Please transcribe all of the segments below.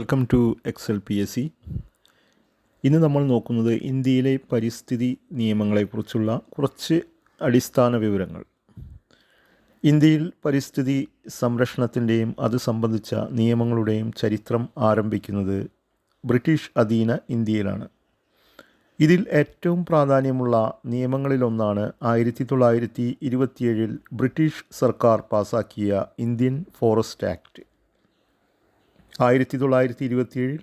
Welcome to Excel P S C ഇന്ന് നമ്മൾ നോക്കുന്നത് ഇന്ത്യയിലെ പരിസ്ഥിതി നിയമങ്ങളെക്കുറിച്ചുള്ള കുറച്ച് അടിസ്ഥാന വിവരങ്ങൾ. ഇന്ത്യയിൽ പരിസ്ഥിതി സംരക്ഷണത്തിന്റെയും അത് സംബന്ധിച്ച നിയമങ്ങളുടെയും ചരിത്രം ആരംഭിക്കുന്നത് ബ്രിട്ടീഷ് അധീന ഇന്ത്യയിലാണ്. ഇതിൽ ഏറ്റവും പ്രാധാന്യമുള്ള നിയമങ്ങളിലൊന്നാണ് ആയിരത്തി തൊള്ളായിരത്തി ഇരുപത്തിയേഴിൽ ബ്രിട്ടീഷ് സർക്കാർ പാസാക്കിയ ഇന്ത്യൻ ഫോറസ്റ്റ് ആക്ട്. ആയിരത്തി തൊള്ളായിരത്തി ഇരുപത്തിയേഴിൽ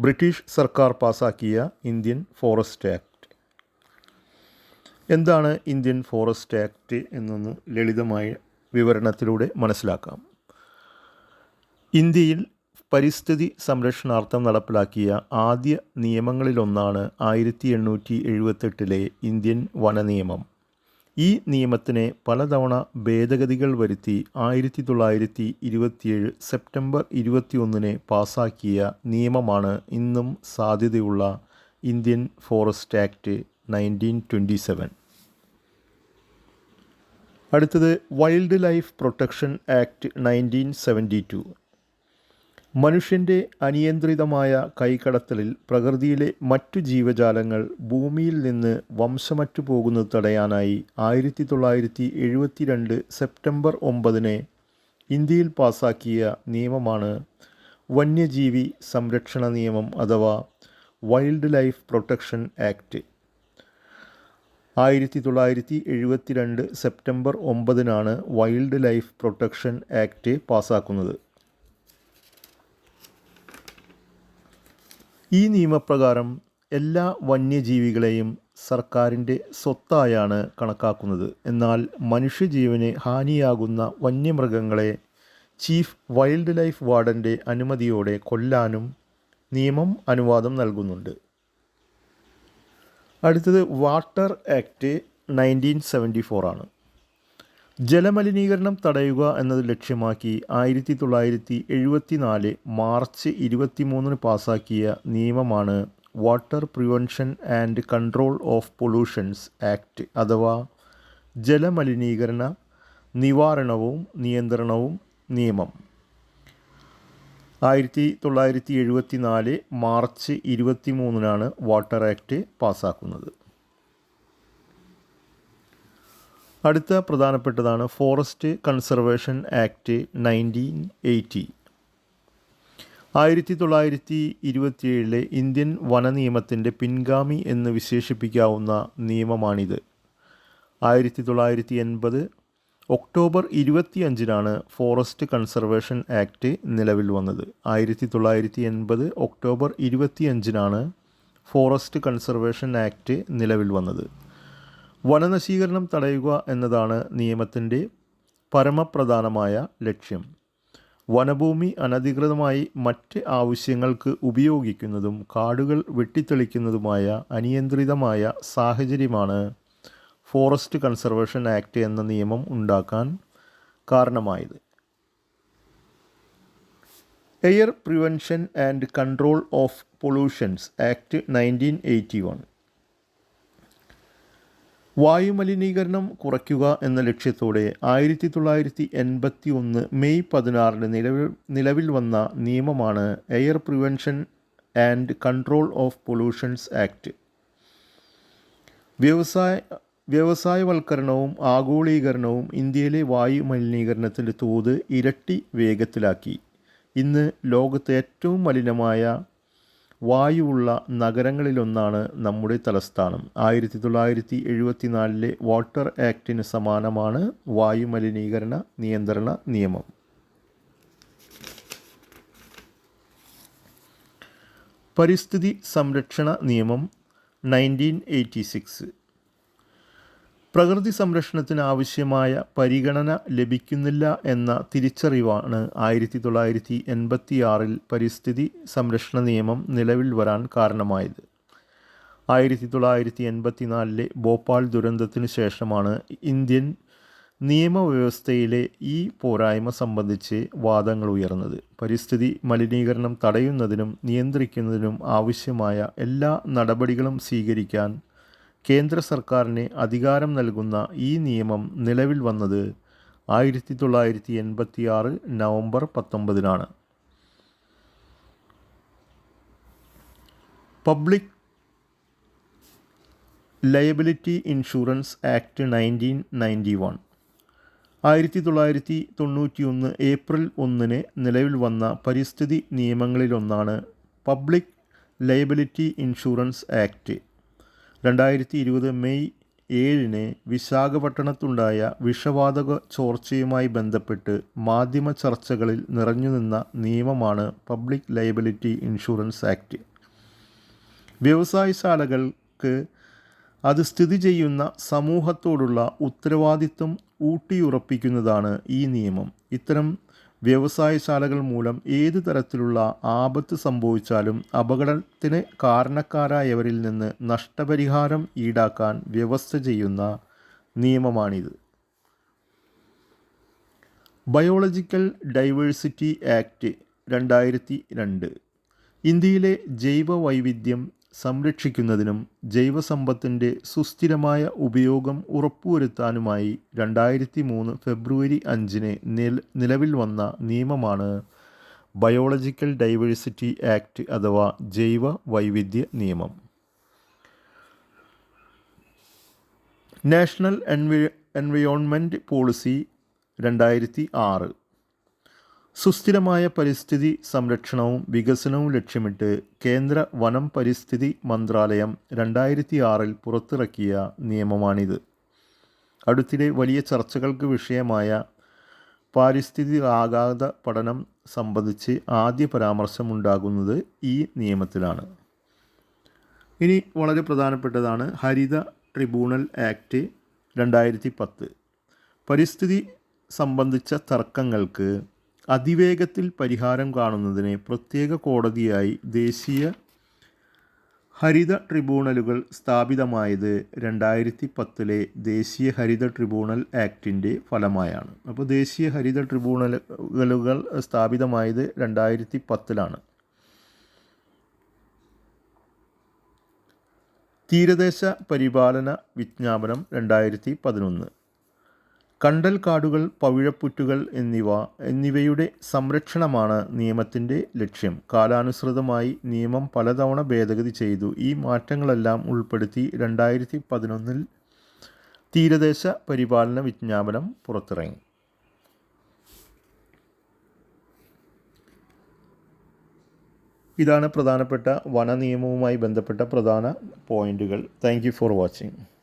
ബ്രിട്ടീഷ് സർക്കാർ പാസാക്കിയ ഇന്ത്യൻ ഫോറസ്റ്റ് ആക്ട്. എന്താണ് ഇന്ത്യൻ ഫോറസ്റ്റ് ആക്ട് എന്നൊന്ന് ലളിതമായ വിവരണത്തിലൂടെ മനസ്സിലാക്കാം. ഇന്ത്യയിൽ പരിസ്ഥിതി സംരക്ഷണാർത്ഥം നടപ്പിലാക്കിയ ആദ്യ നിയമങ്ങളിലൊന്നാണ് ആയിരത്തി എണ്ണൂറ്റി എഴുപത്തെട്ടിലെ ഇന്ത്യൻ വന നിയമം ഈ നിയമത്തിനെ പലതവണ ഭേദഗതികൾ വരുത്തി ആയിരത്തി തൊള്ളായിരത്തി ഇരുപത്തിയേഴ് സെപ്റ്റംബർ ഇരുപത്തിയൊന്നിന് പാസാക്കിയ നിയമമാണ് ഇന്നും സാധ്യതയുള്ള Indian forest act nineteen twenty seven. അടുത്തത് wildlife protection act nineteen seventy two. മനുഷ്യന്റെ അനിയന്ത്രിതമായ കൈകടത്തലിൽ പ്രകൃതിയിലെ മറ്റു ജീവജാലങ്ങൾ ഭൂമിയിൽ നിന്ന് വംശമറ്റു പോകുന്നത് തടയാനായി ആയിരത്തി തൊള്ളായിരത്തി എഴുപത്തി രണ്ട് സെപ്റ്റംബർ ഒമ്പതിന് ഇന്ത്യയിൽ പാസാക്കിയ നിയമമാണ് വന്യജീവി സംരക്ഷണ നിയമം അഥവാ വൈൽഡ് ലൈഫ് പ്രൊട്ടക്ഷൻ ആക്ട്. ആയിരത്തി തൊള്ളായിരത്തി എഴുപത്തി രണ്ട് സെപ്റ്റംബർ ഒമ്പതിനാണ് വൈൽഡ് ലൈഫ് പ്രൊട്ടക്ഷൻ ആക്ട് പാസാക്കുന്നത്. ഈ നിയമപ്രകാരം എല്ലാ വന്യജീവികളെയും സർക്കാരിന്റെ സ്വത്തായാണ് കണക്കാക്കുന്നത്. എന്നാൽ മനുഷ്യജീവന് ഹാനിയാകുന്ന വന്യമൃഗങ്ങളെ ചീഫ് വൈൽഡ് ലൈഫ് വാർഡന്റെ അനുമതിയോടെ കൊല്ലാനും നിയമം അനുവാദം നൽകുന്നുണ്ട്. അടുത്തത് വാട്ടർ ആക്ട് നയന്റീൻ സെവന്റി ഫോറാണ് ജലമലിനീകരണം തടയുക എന്നത് ലക്ഷ്യമാക്കി ആയിരത്തി തൊള്ളായിരത്തി എഴുപത്തി നാല് മാർച്ച് ഇരുപത്തിമൂന്നിന് പാസാക്കിയ നിയമമാണ് water prevention and control of pollutions act അഥവാ ജലമലിനീകരണ നിവാരണവും നിയന്ത്രണവും നിയമം. ആയിരത്തി തൊള്ളായിരത്തി എഴുപത്തി നാല് മാർച്ച് ഇരുപത്തി മൂന്നിനാണ് വാട്ടർ ആക്ട് പാസ്സാക്കുന്നത് അടുത്ത പ്രധാനപ്പെട്ടതാണ് forest conservation act nineteen eighty. ആയിരത്തി തൊള്ളായിരത്തി ഇരുപത്തിയേഴിലെ ഇന്ത്യൻ വന നിയമത്തിന്റെ പിൻഗാമി എന്ന് വിശേഷിപ്പിക്കാവുന്ന നിയമമാണിത്. ആയിരത്തി തൊള്ളായിരത്തി എൺപത് ഒക്ടോബർ ഇരുപത്തിയഞ്ചിനാണ് ഫോറസ്റ്റ് കൺസർവേഷൻ ആക്ട് നിലവിൽ വന്നത്. ആയിരത്തി തൊള്ളായിരത്തി എൺപത് ഒക്ടോബർ ഇരുപത്തിയഞ്ചിനാണ് ഫോറസ്റ്റ് കൺസർവേഷൻ ആക്ട് നിലവിൽ വന്നത്. വനനശീകരണം തടയുക എന്നതാണ് നിയമത്തിന്റെ പരമപ്രധാനമായ ലക്ഷ്യം. വനഭൂമി അനധികൃതമായി മറ്റ് ആവശ്യങ്ങൾക്ക് ഉപയോഗിക്കുന്നതും കാടുകൾ വെട്ടിത്തെളിക്കുന്നതുമായ അനിയന്ത്രിതമായ സാഹചര്യമാണ് ഫോറസ്റ്റ് കൺസർവേഷൻ ആക്ട് എന്ന നിയമം ഉണ്ടാക്കാൻ കാരണമായത്. Air prevention and control of pollutions act nineteen eighty one. വായുമലിനീകരണം കുറയ്ക്കുക എന്ന ലക്ഷ്യത്തോടെ ആയിരത്തി തൊള്ളായിരത്തി എൺപത്തി ഒന്ന് മെയ് പതിനാറിന് നിലവിൽ നിലവിൽ വന്ന നിയമമാണ് air prevention and control of pollutions act വ്യവസായ വ്യവസായവൽക്കരണവും ആഗോളീകരണവും ഇന്ത്യയിലെ വായു മലിനീകരണത്തിന്റെ തോത് ഇരട്ടി വേഗത്തിലാക്കി. ഇന്ന് ലോകത്തെ ഏറ്റവും മലിനമായ വായുവുള്ള നഗരങ്ങളിലൊന്നാണ് നമ്മുടെ തലസ്ഥാനം. ആയിരത്തി തൊള്ളായിരത്തി എഴുപത്തിനാലിലെ വാട്ടർ ആക്ടിന് സമാനമാണ് വായുമലിനീകരണ നിയന്ത്രണ നിയമം. പരിസ്ഥിതി സംരക്ഷണ നിയമം നയന്റീൻ എയ്റ്റി സിക്സ്. പ്രകൃതി സംരക്ഷണത്തിന് ആവശ്യമായ പരിഗണന ലഭിക്കുന്നില്ല എന്ന തിരിച്ചറിവാണ് ആയിരത്തി തൊള്ളായിരത്തി എൺപത്തിയാറിൽ പരിസ്ഥിതി സംരക്ഷണ നിയമം നിലവിൽ വരാൻ കാരണമായത്. ആയിരത്തി തൊള്ളായിരത്തി എൺപത്തിനാലിലെ ഭോപ്പാൽ ദുരന്തത്തിന് ശേഷമാണ് ഇന്ത്യൻ നിയമവ്യവസ്ഥയിലെ ഈ പോരായ്മ സംബന്ധിച്ച് വാദങ്ങൾ ഉയർന്നത്. പരിസ്ഥിതി മലിനീകരണം തടയുന്നതിനും നിയന്ത്രിക്കുന്നതിനും ആവശ്യമായ എല്ലാ നടപടികളും സ്വീകരിക്കാൻ കേന്ദ്ര സർക്കാരിന് അധികാരം നൽകുന്ന ഈ നിയമം നിലവിൽ വന്നത് ആയിരത്തി തൊള്ളായിരത്തി എൺപത്തി ആറ് November പത്തൊമ്പതിനാണ്. Public liability insurance act nineteen ninety one. ആയിരത്തി തൊള്ളായിരത്തി തൊണ്ണൂറ്റി ഒന്ന് ഏപ്രിൽ ഒന്നിന് നിലവിൽ വന്ന പരിസ്ഥിതി നിയമങ്ങളിലൊന്നാണ് പബ്ലിക് ലയബിലിറ്റി ഇൻഷുറൻസ് ആക്ട്. രണ്ടായിരത്തി ഇരുപത് മെയ് ഏഴിന് വിശാഖപട്ടണത്തുണ്ടായ വിഷവാതക ചോർച്ചയുമായി ബന്ധപ്പെട്ട് മാധ്യമ ചർച്ചകളിൽ നിറഞ്ഞുനിന്ന നിയമമാണ് പബ്ലിക് ലയബിലിറ്റി ഇൻഷുറൻസ് ആക്ട്. വ്യവസായശാലകൾക്ക് അത് സ്ഥിതി ചെയ്യുന്ന സമൂഹത്തോടുള്ള ഉത്തരവാദിത്വം ഊട്ടിയുറപ്പിക്കുന്നതാണ് ഈ നിയമം. ഇത്തരം വ്യവസായശാലകൾ മൂലം ഏതു തരത്തിലുള്ള ആപത്ത് സംഭവിച്ചാലും അപകടത്തിന് കാരണക്കാരായവരിൽ നിന്ന് നഷ്ടപരിഹാരം ഈടാക്കാൻ വ്യവസ്ഥ ചെയ്യുന്ന നിയമമാണിത്. ബയോളജിക്കൽ ഡൈവേഴ്സിറ്റി ആക്ട് രണ്ടായിരത്തി രണ്ട്. ഇന്ത്യയിലെ ജൈവ വൈവിധ്യം സംരക്ഷിക്കുന്നതിനും ജൈവസമ്പത്തിന്റെ സുസ്ഥിരമായ ഉപയോഗം ഉറപ്പുവരുത്താനുമായി രണ്ടായിരത്തി മൂന്ന് ഫെബ്രുവരി അഞ്ചിന് നില നിലവിൽ വന്ന നിയമമാണ് ബയോളജിക്കൽ ഡൈവേഴ്സിറ്റി ആക്ട് അഥവാ ജൈവ വൈവിധ്യ നിയമം. നാഷണൽ എൻവി എൻവയോൺമെന്റ് പോളിസി രണ്ടായിരത്തി ആറ് സുസ്ഥിരമായ പരിസ്ഥിതി സംരക്ഷണവും വികസനവും ലക്ഷ്യമിട്ട് കേന്ദ്ര വനം പരിസ്ഥിതി മന്ത്രാലയം രണ്ടായിരത്തി ആറിൽ പുറത്തിറക്കിയ നിയമമാണിത്. അടുത്തിടെ വലിയ ചർച്ചകൾക്ക് വിഷയമായ പാരിസ്ഥിതിക ആഘാത പഠനം സംബന്ധിച്ച് ആദ്യ പരാമർശമുണ്ടാകുന്നത് ഈ നിയമത്തിലാണ്. ഇനി വളരെ പ്രധാനപ്പെട്ടതാണ് ഹരിത ട്രിബ്യൂണൽ ആക്ട് രണ്ടായിരത്തി പത്ത്. പരിസ്ഥിതി സംബന്ധിച്ച തർക്കങ്ങൾക്ക് അതിവേഗത്തിൽ പരിഹാരം കാണുന്നതിന് പ്രത്യേക കോടതിയായി ദേശീയ ഹരിത ട്രിബ്യൂണലുകൾ സ്ഥാപിതമായത് രണ്ടായിരത്തി പത്തിലെ ദേശീയ ഹരിത ട്രിബ്യൂണൽ ആക്ടിന്റെ ഫലമായാണ്. അപ്പോൾ ദേശീയ ഹരിത ട്രിബ്യൂണലുകൾ സ്ഥാപിതമായത് രണ്ടായിരത്തി പത്തിലാണ് തീരദേശ പരിപാലന വിജ്ഞാപനം രണ്ടായിരത്തി പതിനൊന്ന് കണ്ടൽ കാടുകൾ പവിഴപ്പുറ്റുകൾ എന്നിവ എന്നിവയുടെ സംരക്ഷണമാണ് നിയമത്തിന്റെ ലക്ഷ്യം. കാലാനുസൃതമായി നിയമം പലതവണ ഭേദഗതി ചെയ്തു. ഈ മാറ്റങ്ങളെല്ലാം ഉൾപ്പെടുത്തി രണ്ടായിരത്തി പതിനൊന്നിൽ തീരദേശ പരിപാലന വിജ്ഞാപനം പുറത്തിറങ്ങി. ഇതാണ് പ്രധാനപ്പെട്ട വന നിയമവുമായി ബന്ധപ്പെട്ട പ്രധാന പോയിന്റുകൾ. Thank for watching.